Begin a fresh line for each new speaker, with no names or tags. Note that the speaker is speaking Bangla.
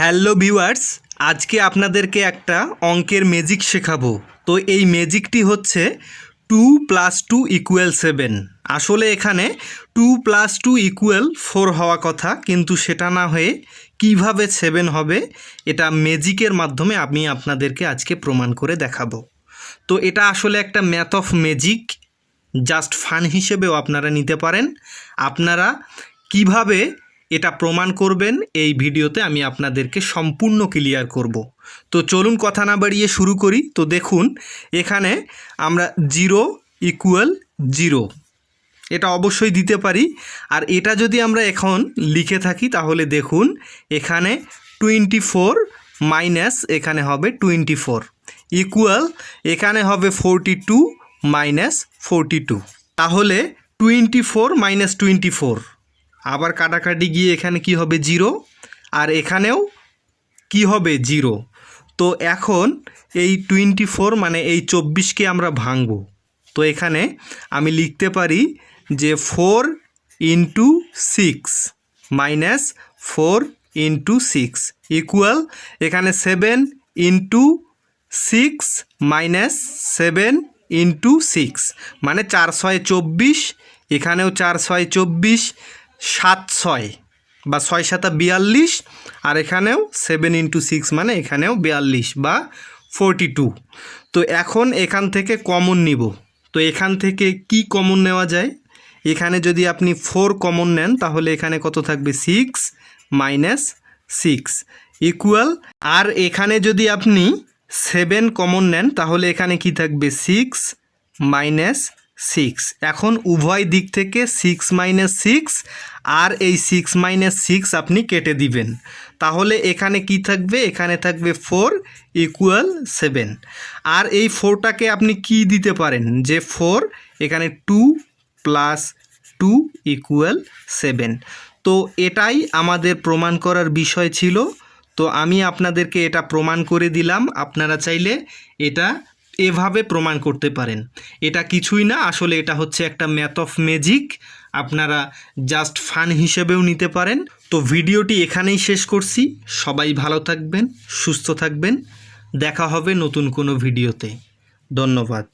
হ্যালো ভিউয়ার্স, আজকে আপনাদেরকে একটা অঙ্কের ম্যাজিক শেখাবো। তো এই ম্যাজিকটি হচ্ছে two plus two equal seven আসলে এখানে two plus two equal four হওয়া কথা, কিন্তু সেটা না হয়ে কীভাবে সেভেন হবে, এটা ম্যাজিকের মাধ্যমে আমি আপনাদেরকে আজকে প্রমাণ করে দেখাবো। তো এটা আসলে একটা math of magic just fun হিসেবেও আপনারা নিতে পারেন। আপনারা কীভাবে এটা প্রমাণ করবেন, এই ভিডিওতে আমি আপনাদেরকে সম্পূর্ণ ক্লিয়ার করব। তো চলুন কথা না বাড়িয়ে শুরু করি। তো দেখুন, এখানে আমরা জিরো ইকুয়াল জিরো এটা অবশ্যই দিতে পারি। আর এটা যদি আমরা এখন লিখে থাকি, তাহলে দেখুন, এখানে টোয়েন্টি ফোর মাইনাস এখানে হবে টোয়েন্টি ফোর ইকুয়াল এখানে হবে forty two minus forty two তাহলে twenty four minus twenty four আবার কাটাকাটি গিয়ে এখানে কি হবে? জিরো। আর এখানেও কি হবে? জিরো। তো এখন এই টোয়েন্টি ফোর মানে এই চব্বিশকে আমরা ভাঙব। তো এখানে আমি লিখতে পারি যে four into six minus four into six equal এখানে seven into six minus seven into six মানে চার ছয় চব্বিশ, এখানেও চার ছয় চব্বিশ সাত ছয় বা ছয় সাতা বিয়াল্লিশ, আর এখানেও সেভেন ইন্টু সিক্স মানে এখানেও বিয়াল্লিশ বা ফোরটি টু তো এখন এখান থেকে কমন নিব। তো এখান থেকে কি কমন নেওয়া যায়? এখানে যদি আপনি ফোর কমন নেন, তাহলে এখানে কত থাকবে? সিক্স মাইনাস সিক্স ইকুয়াল আর এখানে যদি আপনি সেভেন কমন নেন, তাহলে এখানে কি থাকবে? সিক্স মাইনাস সিক্স এখন উভয় দিক থেকে সিক্স মাইনাস সিক্স আর এই সিক্স মাইনাস সিক্স আপনি কেটে দিবেন। তাহলে এখানে কি থাকবে? এখানে থাকবে ফোর ইকুয়াল সেভেন আর এই ফোরটাকে আপনি কি দিতে পারেন? যে ফোর এখানে two plus two equal seven তো এটাই আমাদের প্রমাণ করার বিষয় ছিল। তো আমি আপনাদেরকে এটা প্রমাণ করে দিলাম। আপনারা চাইলে এটা এভাবে প্রমাণ করতে পারেন। এটা কিছুই না, আসলে এটা হচ্ছে একটা ম্যাথ অফ ম্যাজিক। আপনারা জাস্ট ফান হিসেবেও নিতে পারেন। তো ভিডিওটি এখানেই শেষ করছি। সবাই ভালো থাকবেন, সুস্থ থাকবেন। দেখা হবে নতুন কোনো ভিডিওতে। ধন্যবাদ।